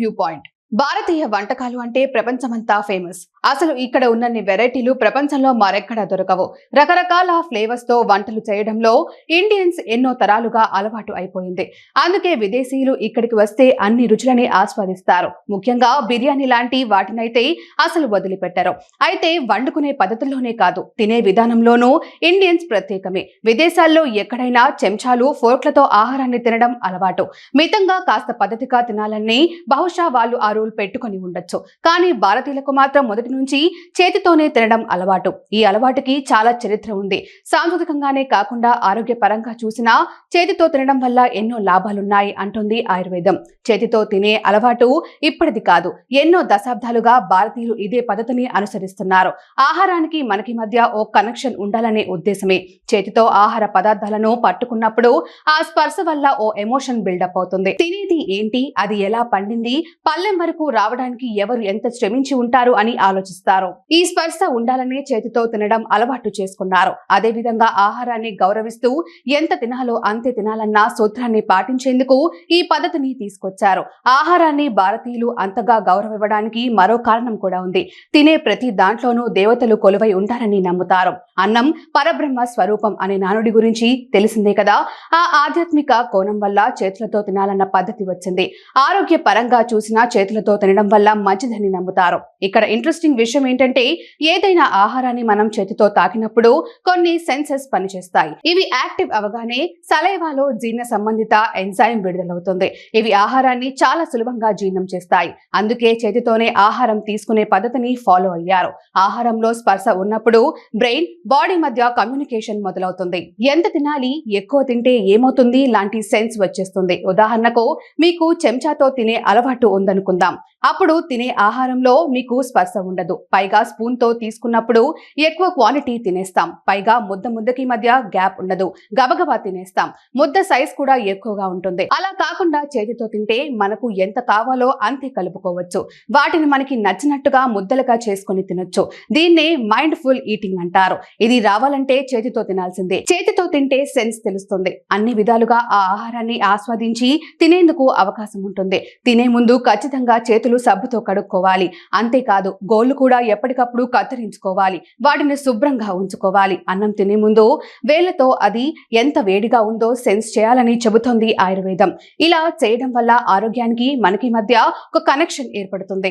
View point భారతీయ వంటకాలు అంటే ప్రపంచమంతా ఫేమస్ అసలు ఇక్కడ ఉన్నన్ని వెరైటీలు ప్రపంచంలో మరెక్కడా దొరకవు. రకరకాల ఫ్లేవర్స్తో వంటలు చేయడంలో ఇండియన్స్ ఎన్నో తరాలుగా అలవాటు అయిపోయింది. అందుకే విదేశీయులు ఇక్కడికి వస్తే అన్ని రుచులని ఆస్వాదిస్తారు. ముఖ్యంగా బిర్యానీ లాంటి వాటినైతే అసలు వదిలిపెట్టారు. అయితే వండుకునే పద్ధతుల్లోనే కాదు తినే విధానంలోనూ ఇండియన్స్ ప్రత్యేకమే. విదేశాల్లో ఎక్కడైనా చెంచాలు ఫోర్క్లతో ఆహారాన్ని తినడం అలవాటు. మితంగా కాస్త పద్ధతిగా తినాలని బహుశా వాళ్ళు ఆ రూల్ పెట్టుకొని ఉండొచ్చు. కానీ భారతీయులకు మాత్రం మొదటి నుంచి చేతితోనే తినడం అలవాటు. ఈ అలవాటుకి చాలా చరిత్ర ఉంది. సాంస్కృతికంగానే కాకుండా ఆరోగ్యపరంగా చూసినా చేతితో తినడం వల్ల ఎన్నో లాభాలున్నాయి అంటుంది ఆయుర్వేదం. చేతితో తినే అలవాటు ఇప్పటిది కాదు. ఎన్నో దశాబ్దాలుగా భారతీయులు ఇదే పద్ధతిని అనుసరిస్తున్నారు. ఆహారానికి మనకి మధ్య ఓ కనెక్షన్ ఉండాలనే ఉద్దేశమే. చేతితో ఆహార పదార్థాలను పట్టుకున్నప్పుడు ఆ స్పర్శ వల్ల ఓ ఎమోషన్ బిల్డప్ అవుతుంది. తినేది ఏంటి? అది ఎలా పండింది? పల్లెం వరకు రావడానికి ఎవరు ఎంత శ్రమించి ఉంటారు అని ఆలోచిస్తారు. ఈ స్పర్శ ఉండాలనే చేతితో తినడం అలవాటు చేసుకున్నారు. అదే విధంగా ఆహారాన్ని గౌరవిస్తూ ఎంత తినాలో అంతే తినాలన్న సూత్రాన్ని పాటించేందుకు ఈ పద్ధతిని తీసుకొచ్చారు. ఆహారాన్ని భారతీయులు అంతగా గౌరవివ్వడానికి మరో కారణం కూడా ఉంది. తినే ప్రతి దాంట్లోనూ దేవతలు కొలువై ఉంటారని నమ్ముతారు. అన్నం పరబ్రహ్మ స్వరూపం అనే నానుడి గురించి తెలిసిందే కదా? ఆ ఆధ్యాత్మిక కోణం వల్ల చేతులతో తినాలన్న పద్ధతి వచ్చింది. ఆరోగ్య పరంగా చూసినా చేతులతో తినడం వల్ల మంచిదని నమ్ముతారు. ఇక్కడ ఇంట్రెస్టింగ్ విషయం ఏంటంటే ఏదైనా ఆహారాన్ని మనం చేతితో తాకినప్పుడు కొన్ని సెన్సెస్ పనిచేస్తాయి. ఇవి యాక్టివ్ అవగానే సలైవాలో జీర్ణ సంబంధిత ఎంజైమ్ విడుదలవుతుంది. ఇవి ఆహారాన్ని చాలా సులభంగా జీర్ణం చేస్తాయి. అందుకే చేతితోనే ఆహారం తీసుకునే పద్ధతిని ఫాలో అయ్యారు. ఆహారంలో స్పర్శ ఉన్నప్పుడు బ్రెయిన్ బాడీ మధ్య కమ్యూనికేషన్ మొదలవుతుంది. ఎంత తినాలి ఎక్కువ తింటే ఏమవుతుంది లాంటి సెన్స్ వచ్చేస్తుంది. ఉదాహరణకు మీకు చెంచాతో తినే అలవాటు ఉందనుకుందాం. అప్పుడు తినే ఆహారంలో మీకు స్పర్శ ఉండదు. పైగా స్పూన్తో తీసుకున్నప్పుడు ఎక్కువ క్వాలిటీ తినేస్తాం. పైగా ముద్ద ముద్దకి మధ్య గ్యాప్ ఉండదు. గబగబా తినేస్తాం. ముద్ద సైజ్ కూడా ఎక్కువగా ఉంటుంది. అలా కాకుండా చేతితో తింటే మనకు ఎంత కావాలో అంతే కలుపుకోవచ్చు. వాటిని మనకి నచ్చినట్టుగా ముద్దలుగా చేసుకొని తినొచ్చు. దీన్నే మైండ్ ఫుల్ ఈటింగ్ అంటారు. ఇది రావాలంటే చేతితో తినాల్సిందే. చేతితో తింటే సెన్స్ తెలుస్తుంది. అన్ని విధాలుగా ఆ ఆహారాన్ని ఆస్వాదించి తినేందుకు అవకాశం ఉంటుంది. తినే ముందు ఖచ్చితంగా చేతులు సబ్బుతో కడుక్కోవాలి. అంతేకాదు గోళ్ళు కూడా ఎప్పటికప్పుడు కత్తిరించుకోవాలి. వాటిని శుభ్రంగా ఉంచుకోవాలి. అన్నం తినే ముందు వేళ్ళతో అది ఎంత వేడిగా ఉందో సెన్స్ చేయాలని చెబుతోంది ఆయుర్వేదం. ఇలా చేయడం వల్ల ఆరోగ్యానికి మనకి మధ్య ఒక కనెక్షన్ ఏర్పడుతుంది.